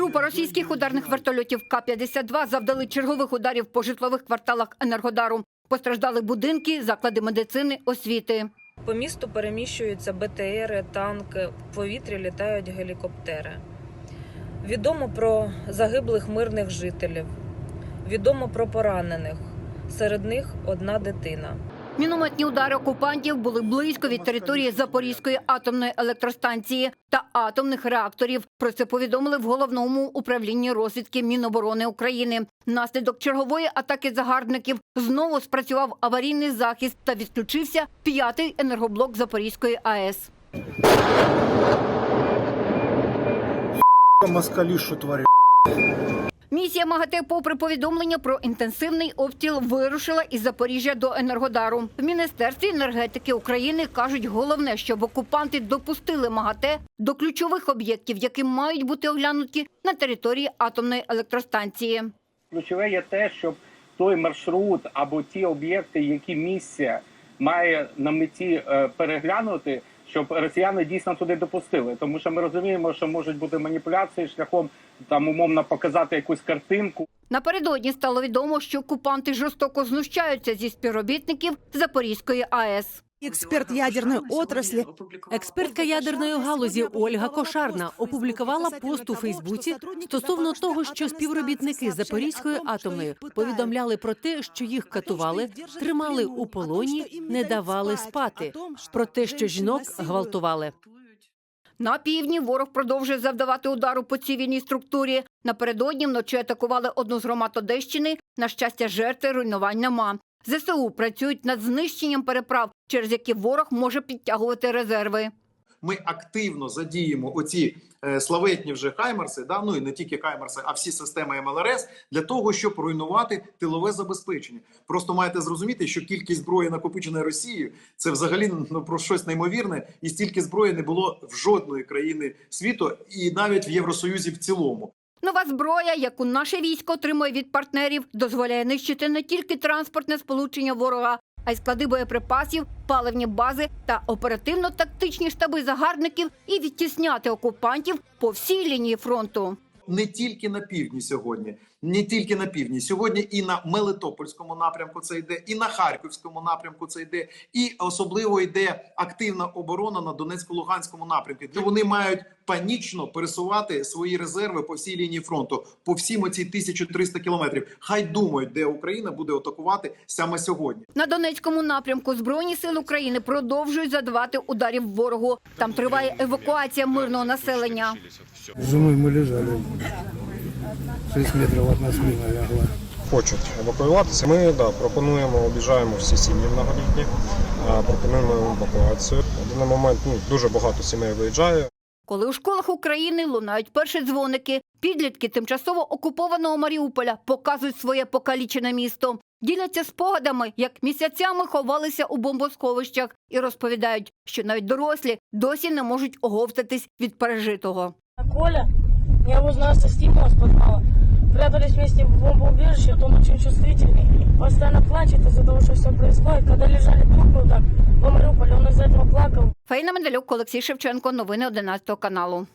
Група російських ударних вертольотів К-52 завдали чергових ударів по житлових кварталах Енергодару. Постраждали будинки, заклади медицини, освіти. По місту переміщуються БТРи, танки, в повітрі літають гелікоптери. Відомо про загиблих мирних жителів, відомо про поранених. Серед них одна дитина. Мінометні удари окупантів були близько від території Запорізької атомної електростанції та атомних реакторів. Про це повідомили в головному управлінні розвідки Міноборони України. Наслідок чергової атаки загарбників знову спрацював аварійний захист та відключився п'ятий енергоблок Запорізької АЕС. москалі, що творять. Місія МАГАТЕ, попри повідомлення про інтенсивний обстріл, вирушила із Запоріжжя до Енергодару. В Міністерстві енергетики України кажуть, головне, щоб окупанти допустили МАГАТЕ до ключових об'єктів, які мають бути оглянуті на території атомної електростанції. Ключове є те, щоб той маршрут або ті об'єкти, які місце має на меті е, переглянути, щоб росіяни дійсно туди допустили. Тому що ми розуміємо, що можуть бути маніпуляції шляхом там умовно показати якусь картинку. Напередодні стало відомо, що окупанти жорстоко знущаються зі співробітників Запорізької АЕС. Експерт ядерної отраслі, Експертка ядерної галузі Ольга Кошарна опублікувала пост у Фейсбуці стосовно того, що співробітники Запорізької атомної повідомляли про те, що їх катували, тримали у полоні, не давали спати. Про те, що жінок гвалтували. На півдні ворог продовжує завдавати удару по цивільній структурі. Напередодні вночі атакували одну з громад Одещини. На щастя, жертви руйнувань нема. ЗСУ працюють над знищенням переправ, через які ворог може підтягувати резерви. Ми активно задіємо оці е, славетні вже хаймерси, да ну і не тільки хаймерси, а всі системи МЛРС для того, щоб руйнувати тилове забезпечення. Просто маєте зрозуміти, що кількість зброї накопиченої Росією це взагалі ну про щось неймовірне, і стільки зброї не було в жодної країни світу, і навіть в Євросоюзі в цілому. Нова зброя, яку наше військо отримує від партнерів, дозволяє нищити не тільки транспортне сполучення ворога, а й склади боєприпасів, паливні бази та оперативно-тактичні штаби загарбників і відтісняти окупантів по всій лінії фронту. Не тільки на півдні сьогодні, не тільки на півдні. Сьогодні і на Мелитопольському напрямку це йде, і на Харківському напрямку це йде, і особливо йде активна оборона на Донецько-Луганському напрямку. Де вони мають панічно пересувати свої резерви по всій лінії фронту, по всім оці 1300 кілометрів. Хай думають, де Україна буде атакувати саме сьогодні. На Донецькому напрямку Збройні сили України продовжують задавати ударів ворогу. Там триває евакуація мирного населення. З женою ми лежали. 6 метрів від нас міна лягла. хочуть евакуюватися. Ми да, пропонуємо, обіжаємо всі сім'ї многолітні, пропонуємо евакуацію. На даний момент ну, дуже багато сімей виїжджає. Коли у школах України лунають перші дзвоники, підлітки тимчасово окупованого Маріуполя показують своє покалічене місто, діляться спогадами, як місяцями ховалися у бомбосховищах, і розповідають, що навіть дорослі досі не можуть оговтатись від пережитого. Коля, я узнал со стимула с подвала. Прятались вместе в бомбоубежище, то он очень чувствительный. Постоянно плачет из-за того, что все происходит. Когда лежали трупы вот так, по Мариуполю, он из-за этого плакал. Фейна Медалюк, Олексій Шевченко, новини 11 каналу.